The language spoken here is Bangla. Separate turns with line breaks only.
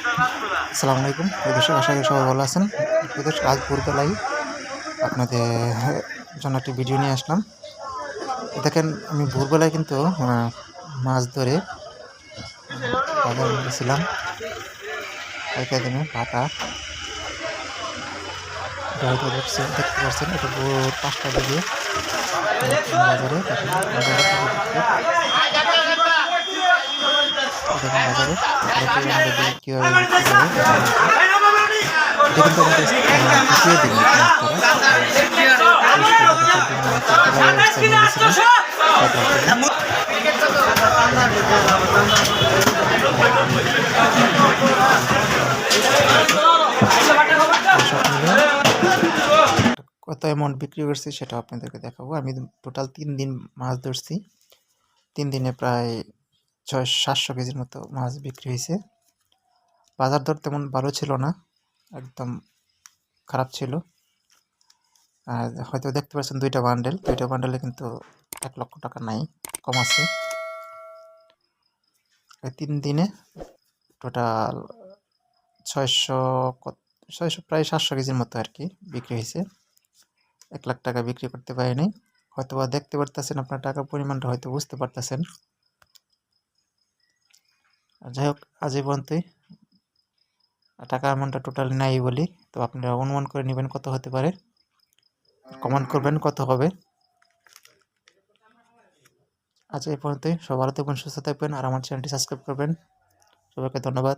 আসসালামু আলাইকুম প্রিয় দর্শক, আশা করি সবাই ভালো আছেন। প্রিয় দর্শক, আজ ভোরবেলায় আপনাদের জন্য একটি ভিডিও নিয়ে আসলাম। দেখেন, আমি ভোরবেলায় কিন্তু মাছ ধরে, বাজারে দেখছেন দেখতে পাচ্ছেন, এটা ভোর পাঁচটা দিকে বাজারে। কত অ্যামাউন্ট বিক্রি করছি সেটা আপনাদেরকে দেখাবো। আমি টোটাল তিন দিন মাছ ধরছি। তিন দিনে প্রায় ছয়, সাতশো কেজির মতো মাছ বিক্রি হয়েছে। বাজার দর তেমন ভালো ছিল না, একদম খারাপ ছিল। আর হয়তো দেখতে পাচ্ছেন দুইটা বান্ডেল দুইটা বান্ডেলে কিন্তু এক লক্ষ টাকা নাই, কম আছে। তিন দিনে টোটাল ছয়শো ছয়শো, প্রায় সাতশো কেজির মতো আর কি বিক্রি হয়েছে। এক লাখ টাকা বিক্রি করতে পারিনি। হয়তো বা দেখতে পারতেছেন, আপনার টাকার পরিমাণটা হয়তো বুঝতে পারতেছেন। যাই হোক আজ এই পর্যন্তই টাকা অ্যামাউন্টটা টোটালি নাই বলি, তো আপনারা অনুমান করে নেবেন কত হতে পারে। কমেন্ট করবেন কত হবে। আজ এই পর্যন্তই। সব ভালো সুস্থ থাকবেন, আর আমার চ্যানেলটি সাবস্ক্রাইব করবেন। সবাইকে ধন্যবাদ।